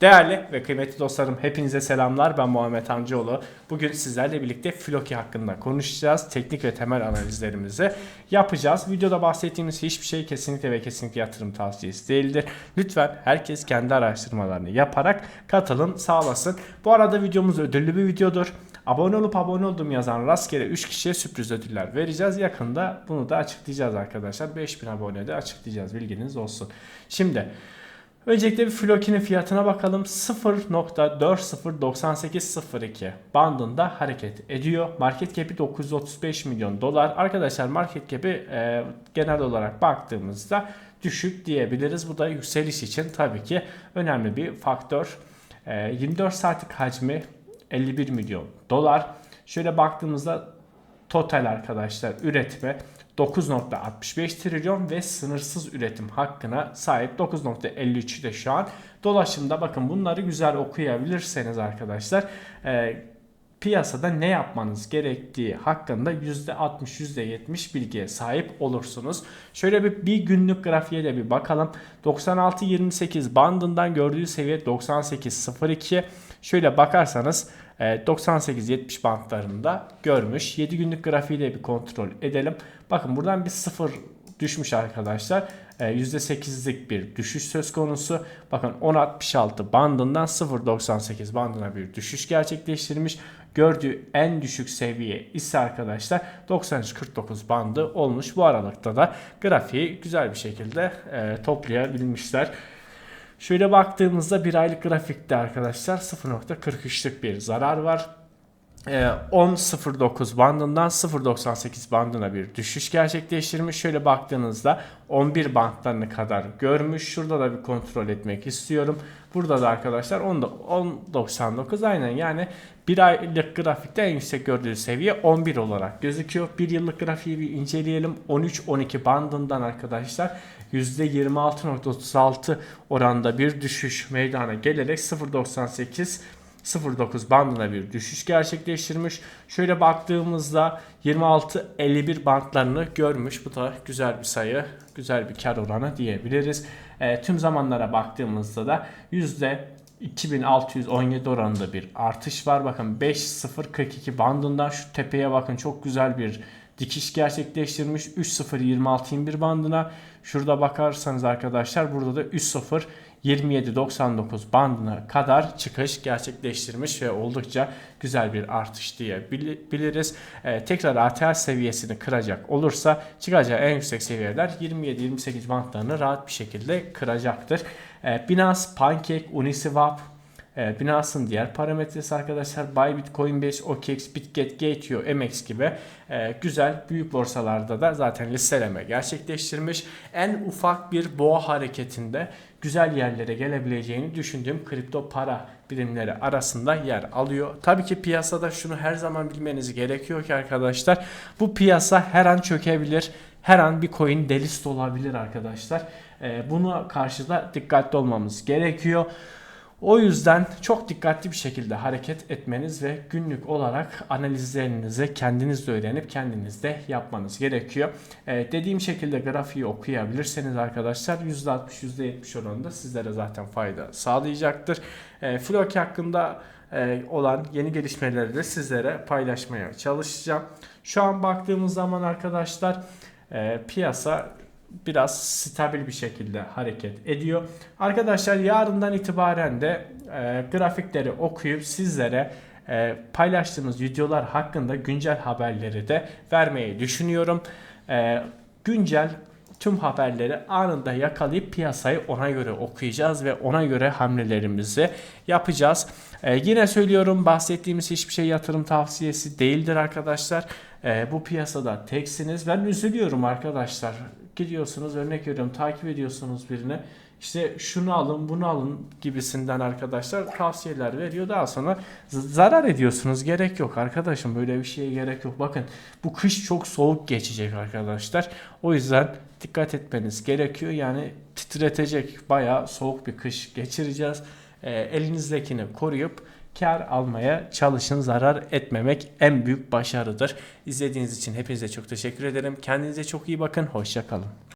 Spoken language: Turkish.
Değerli ve kıymetli dostlarım hepinize selamlar. Ben Muhammed Amcaoğlu. Bugün sizlerle birlikte Floki hakkında konuşacağız. Teknik ve temel analizlerimizi yapacağız. Videoda bahsettiğimiz hiçbir şey kesinlikle ve kesinlikle yatırım tavsiyesi değildir. Lütfen herkes kendi araştırmalarını yaparak katılım sağlasın. Bu arada videomuz ödüllü bir videodur. Abone olup abone oldum yazan rastgele 3 kişiye sürpriz ödüller vereceğiz. Yakında bunu da açıklayacağız arkadaşlar. 5000 abonede açıklayacağız bilginiz olsun. Şimdi Öncelikle bir Floki'nin fiyatına bakalım. 0.409802 bandında hareket ediyor. Market cap'i 935 milyon dolar. Arkadaşlar market cap'i e, genel olarak baktığımızda düşük diyebiliriz. Bu da yükseliş için tabii ki önemli bir faktör. E, 24 saatlik hacmi 51 milyon dolar. Şöyle baktığımızda total arkadaşlar üretme 9.65 trilyon ve sınırsız üretim hakkına sahip 9.53 de şu an dolaşımda. Bakın bunları güzel okuyabilirseniz arkadaşlar e, piyasada ne yapmanız gerektiği hakkında %60 %70 bilgiye sahip olursunuz. Şöyle bir, bir günlük grafiğe de bir bakalım. 96.28 bandından gördüğü seviye 98.02. Şöyle bakarsanız 98-70 e, bantlarında görmüş. 7 günlük grafiği de bir kontrol edelim. Bakın buradan bir sıfır düşmüş arkadaşlar. %8'lik e, bir düşüş söz konusu. Bakın 10.66 bandından 0.98 bandına bir düşüş gerçekleştirmiş. Gördüğü en düşük seviye ise arkadaşlar 93.49 bandı olmuş. Bu aralıkta da grafiği güzel bir şekilde e, toplayabilmişler. Şöyle baktığımızda bir aylık grafikte arkadaşlar 0.43'lük bir zarar var. 10.09 ee, bandından 0.98 bandına bir düşüş gerçekleştirmiş. Şöyle baktığınızda 11 bandlarını kadar görmüş. Şurada da bir kontrol etmek istiyorum. Burada da arkadaşlar 10.99 aynen yani bir aylık grafikte en yüksek gördüğü seviye 11 olarak gözüküyor. Bir yıllık grafiği bir inceleyelim. 13-12 bandından arkadaşlar %26.36 oranda bir düşüş meydana gelerek 0.98 0.9 bandına bir düşüş gerçekleştirmiş. Şöyle baktığımızda 26-51 bandlarını görmüş. Bu da güzel bir sayı, güzel bir kar oranı diyebiliriz. E, tüm zamanlara baktığımızda da yüzde 2617 oranında bir artış var. Bakın 5.042 bandından şu tepeye bakın çok güzel bir dikiş gerçekleştirmiş 3.02621 bandına. Şurada bakarsanız arkadaşlar burada da 3.0 27.99 bandına kadar çıkış gerçekleştirmiş ve oldukça güzel bir artış diyebiliriz. Ee, tekrar ATH seviyesini kıracak olursa çıkacağı en yüksek seviyeler 27-28 bandlarını rahat bir şekilde kıracaktır. Ee, Binance, Pancake, Uniswap, e, diğer parametresi arkadaşlar Bybit, Coinbase, OKX, Bitget, Gate.io, MX gibi e, güzel büyük borsalarda da zaten listeleme gerçekleştirmiş. En ufak bir boğa hareketinde güzel yerlere gelebileceğini düşündüğüm kripto para birimleri arasında yer alıyor. Tabii ki piyasada şunu her zaman bilmeniz gerekiyor ki arkadaşlar bu piyasa her an çökebilir. Her an bir coin delist olabilir arkadaşlar. E, buna karşı da dikkatli olmamız gerekiyor. O yüzden çok dikkatli bir şekilde hareket etmeniz ve günlük olarak analizlerinizi kendiniz de öğrenip kendiniz de yapmanız gerekiyor. Ee, dediğim şekilde grafiği okuyabilirseniz arkadaşlar %60 %70 oranında sizlere zaten fayda sağlayacaktır. Ee, Floki hakkında e, olan yeni gelişmeleri de sizlere paylaşmaya çalışacağım. Şu an baktığımız zaman arkadaşlar e, piyasa biraz stabil bir şekilde hareket ediyor. Arkadaşlar yarından itibaren de e, grafikleri okuyup sizlere e, paylaştığımız videolar hakkında güncel haberleri de vermeyi düşünüyorum. E, güncel tüm haberleri anında yakalayıp piyasayı ona göre okuyacağız ve ona göre hamlelerimizi yapacağız. Ee, yine söylüyorum bahsettiğimiz hiçbir şey yatırım tavsiyesi değildir arkadaşlar. Ee, bu piyasada teksiniz. Ben üzülüyorum arkadaşlar gidiyorsunuz örnek veriyorum takip ediyorsunuz birini işte şunu alın bunu alın gibisinden arkadaşlar tavsiyeler veriyor. Daha sonra zarar ediyorsunuz gerek yok arkadaşım böyle bir şeye gerek yok. Bakın bu kış çok soğuk geçecek arkadaşlar. O yüzden dikkat etmeniz gerekiyor. Yani titretecek baya soğuk bir kış geçireceğiz e, elinizdekini koruyup kar almaya çalışın. Zarar etmemek en büyük başarıdır. İzlediğiniz için hepinize çok teşekkür ederim. Kendinize çok iyi bakın. Hoşçakalın.